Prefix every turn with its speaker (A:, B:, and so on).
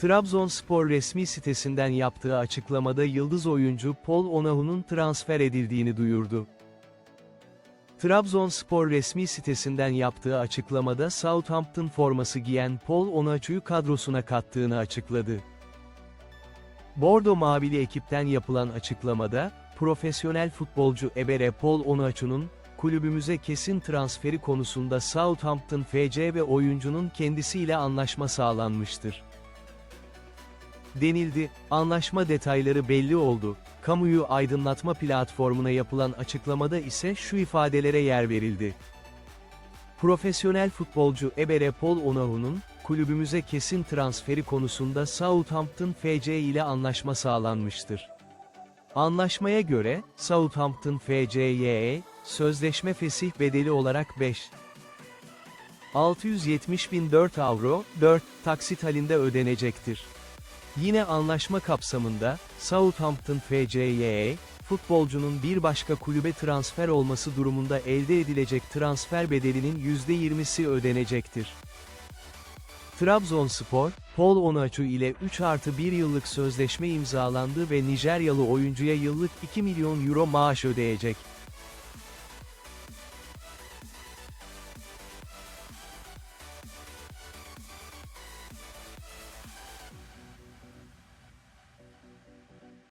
A: Trabzonspor resmi sitesinden yaptığı açıklamada yıldız oyuncu Paul Onahu'nun transfer edildiğini duyurdu. Trabzonspor resmi sitesinden yaptığı açıklamada Southampton forması giyen Paul Onaçu'yu kadrosuna kattığını açıkladı. Bordo Mavili ekipten yapılan açıklamada, profesyonel futbolcu Ebere Paul Onaçu'nun, kulübümüze kesin transferi konusunda Southampton FC ve oyuncunun kendisiyle anlaşma sağlanmıştır. Denildi, anlaşma detayları belli oldu, kamuyu aydınlatma platformuna yapılan açıklamada ise şu ifadelere yer verildi. Profesyonel futbolcu Ebere Paul Onahu'nun, kulübümüze kesin transferi konusunda Southampton FC ile anlaşma sağlanmıştır. Anlaşmaya göre, Southampton FC'ye, sözleşme fesih bedeli olarak 5. 670.004 avro, 4 taksit halinde ödenecektir. Yine anlaşma kapsamında, Southampton FC'ye, futbolcunun bir başka kulübe transfer olması durumunda elde edilecek transfer bedelinin %20'si ödenecektir. Trabzonspor, Paul Onaçu ile 3 artı 1 yıllık sözleşme imzalandı ve Nijeryalı oyuncuya yıllık 2 milyon euro maaş ödeyecek.